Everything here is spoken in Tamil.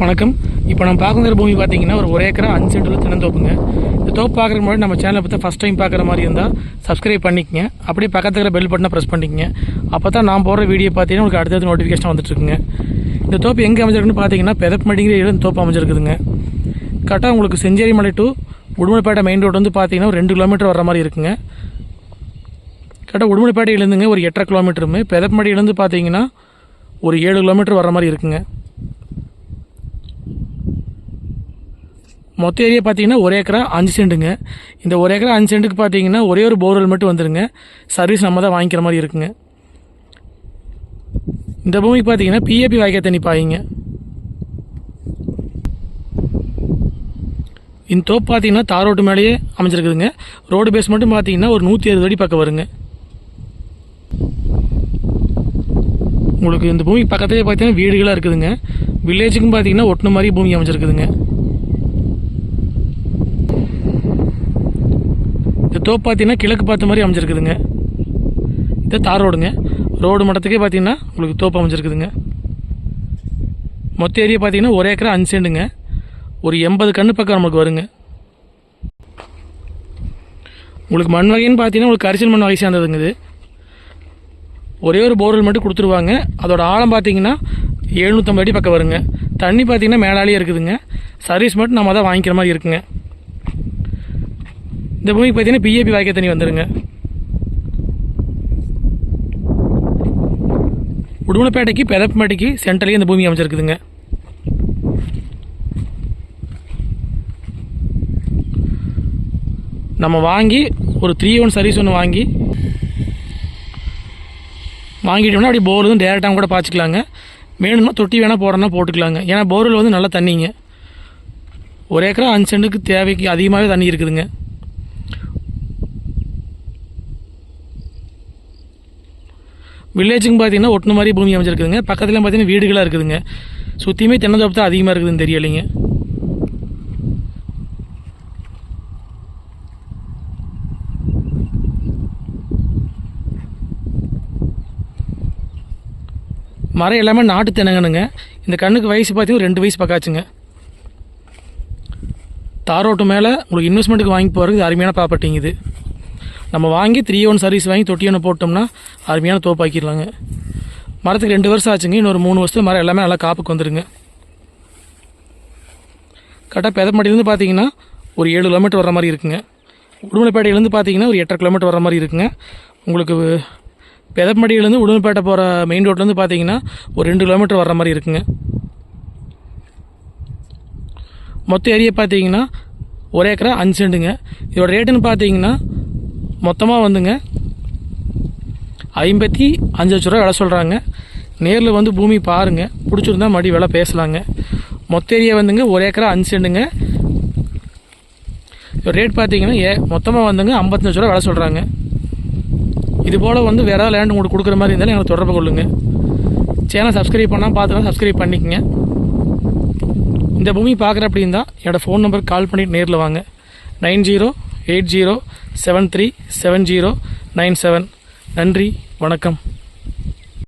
வணக்கம். இப்போ நம்ம பார்க்குற பூமி பார்த்தீங்கன்னா ஒரு ஒரு ஏக்கரா அஞ்சு சென்டில் தினந்தோப்புங்க இந்த தோப்பு பார்க்குற முன்னாடி நம்ம சேனலை பற்றி ஃபஸ்ட் டைம் பார்க்குற மாதிரி இருந்தால் சப்ஸ்கிரைப் பண்ணிக்கங்க. அப்படியே பக்கத்துக்கிற பெல் பட்டனை ப்ரெஸ் பண்ணிக்கங்க. அப்போ தான் நான் போடுற வீடியோ பார்த்தீங்கன்னா உங்களுக்கு அடுத்தடுத்து நோட்டிஃபிகேஷன் வந்துட்டுருக்குங்க. இந்த தோப்பு எங்கே அமைஞ்சிருக்குன்னு பார்த்தீங்கன்னா பெதப்பமடிங்கிற இடம் இந்த தோப்பு அமைஞ்சிருக்குதுங்க. கரெக்டாக உங்களுக்கு செஞ்சேரி மலை டு உடுமலைப்பேட்டை மெயின் ரோடு வந்து பார்த்தீங்கன்னா ஒரு ரெண்டு கிலோமீட்டர் வர மாதிரி இருக்குங்க. கரெக்டாக உடுமலைப்பேட்டையிலேருந்துங்க ஒரு எட்டரை கிலோமீட்டருமே பெதப்பமடியிலேருந்து பார்த்தீங்கன்னா ஒரு ஏழு கிலோமீட்டர் வர மாதிரி இருக்குங்க. மொத்த ஏரியா பார்த்தீங்கன்னா ஒரு ஏக்கரா அஞ்சு சென்ட்டுங்க இந்த ஒரு ஏக்கரா அஞ்சு சென்ட்டுக்கு பார்த்தீங்கன்னா ஒரே ஒரு போர்வெல் மட்டும் வந்துடுங்க சர்வீஸ் நம்ம தான் வாங்கிக்கிற மாதிரி இருக்குங்க. இந்த பூமிக்கு பார்த்தீங்கன்னா பிஏபி வாய்க்கா தண்ணி பாயிங்க. இந்த தோப்பு பார்த்தீங்கன்னா தார் ரோட்டு மேலேயே அமைஞ்சிருக்குதுங்க. ரோடு பேஸ் மட்டும் பார்த்தீங்கன்னா ஒரு நூற்றி அறுபது அடி பக்கம் வருங்க. உங்களுக்கு இந்த பூமிக்கு பக்கத்துலேயே பார்த்தீங்கன்னா வீடுகளாக இருக்குதுங்க. வில்லேஜுக்கும் பார்த்தீங்கன்னா ஒட்டின மாதிரி பூமி அமைஞ்சிருக்குதுங்க இந்த தோப்பு பார்த்தீங்கன்னா கிழக்கு பார்த்த மாதிரி அமைஞ்சிருக்குதுங்க. இது தார் ரோடுங்க. ரோடு மட்டத்துக்கே பார்த்தீங்கன்னா உங்களுக்கு தோப்பு அமைஞ்சிருக்குதுங்க. மொத்த ஏரியா பார்த்தீங்கன்னா ஒரு ஏக்கரா அஞ்சு செண்டுங்க. ஒரு எண்பது கன்று பக்கம் நமக்கு வருங்க. உங்களுக்கு மண் வகைன்னு பார்த்தீங்கன்னா உங்களுக்கு கரிசல் மண் வகை சேர்ந்ததுங்க இது ஒரே ஒரு போர்வெல் மட்டும் கொடுத்துருவாங்க. அதோட ஆழம் பார்த்தீங்கன்னா எழுநூற்றம்பது அடி பக்கம் வருங்க. தண்ணி பார்த்தீங்கன்னா மேலாலேயே இருக்குதுங்க. சர்வீஸ் மட்டும் நம்ம தான் வாங்கிக்கிற மாதிரி இருக்குங்க. இந்த பூமிக்கு பார்த்தீங்கன்னா பிஏபி வாய்க்க தண்ணி வந்துடுங்க உடுமலைப்பேட்டைக்கு பெதப்பமேட்டைக்கு சென்டர்லேயே இந்த பூமி அமைச்சிருக்குதுங்க நம்ம வாங்கி ஒரு த்ரீ ஒன் சர்வீஸ் ஒன்று வாங்கி வாங்கிட்டோம்னா அப்படி போர் வந்து டேரெக்டாக கூட பார்த்துக்கலாங்க வேணும்னா தொட்டி வேணால் போடுறோன்னா போட்டுக்கலாங்க. ஏன்னா போரில் வந்து நல்லா தண்ணிங்க. ஒரு ஏக்கரா அஞ்சு சென்ட்டுக்கு தேவைக்கு அதிகமாகவே தண்ணி இருக்குதுங்க. வில்லேஜுக்கு பார்த்தீங்கன்னா ஒட்டின மாதிரி பூமி அமைச்சிருக்குதுங்க பக்கத்தில் பார்த்தீங்கன்னா வீடுகளாக இருக்குதுங்க. சுற்றியுமே தென்னந்தோப்பு தான் அதிகமாக இருக்குதுன்னு தெரியலைங்க. மரம் எல்லாமே நாட்டு தென்னங்கனுங்க இந்த கண்ணுக்கு வயசு பார்த்தீங்கன்னா ரெண்டு வயசு பக்காச்சுங்க. தாரோட்டு மேலே உங்களுக்கு இன்வெஸ்ட்மெண்ட்டுக்கு வாங்கி போகிறதுக்கு அருமையான ப்ராப்பர்ட்டிங்க இது. நம்ம வாங்கி த்ரீ ஒன் சர்வீஸ் வாங்கி தொட்டி ஒன்று போட்டோம்னா அருமையான தோப்பாக்கிடலாங்க. மரத்துக்கு ரெண்டு வருஷம் ஆச்சுங்க இன்னொரு மூணு வருஷத்துல மரம் எல்லாமே நல்லா காப்புக்கு வந்துடுங்க கரெக்டாக பெதப்பட்டிலேருந்து பார்த்தீங்கன்னா ஒரு ஏழு கிலோமீட்டர் வர மாதிரி இருக்குங்க. உடுமலைப்பேட்டையிலேருந்து பார்த்தீங்கன்னா ஒரு எட்டரை கிலோமீட்டர் வர மாதிரி இருக்குங்க. உங்களுக்கு பெதப்பட்டியிலேருந்து உடுமலைப்பேட்டை போகிற மெயின் ரோட்லேருந்து பார்த்தீங்கன்னா ஒரு ரெண்டு கிலோமீட்டர் வர மாதிரி இருக்குங்க. மொத்த ஏரியா பார்த்தீங்கன்னா ஒரு ஏக்கரா அஞ்சு செண்டுங்க இதோட ரேட்டுன்னு பார்த்தீங்கன்னா மொத்தமாக வந்துங்க ஐம்பத்தி அஞ்சு லட்ச ரூபா விலை சொல்கிறாங்க நேரில் வந்து பூமி பாருங்கள் பிடிச்சிருந்தா மறுபடியும் விலை பேசலாங்க. மொத்த ஏரியா வந்துங்க ஒரு ஏக்கரா அஞ்சு செண்டுங்க. ரேட் பார்த்தீங்கன்னா ஏ மொத்தமாக வந்துங்க ஐம்பத்தஞ்சு லட்ச ரூபா விலை சொல்கிறாங்க இது போல் வந்து வேறு ஏதாவது லேண்ட் உங்களுக்கு கொடுக்குற மாதிரி இருந்தாலும் எங்களை தொடர்பு கொள்ளுங்க. சேனல் சப்ஸ்கிரைப் பண்ணால் பார்த்துலாம் சப்ஸ்கிரைப் பண்ணிக்கங்க. இந்த பூமி பார்க்குற அப்படி இருந்தால் என்னோடய ஃபோன் நம்பருக்கு கால் பண்ணிவிட்டு நேரில் வாங்க. Nine zero eight zero seven three seven zero nine seven நன்றி வணக்கம்.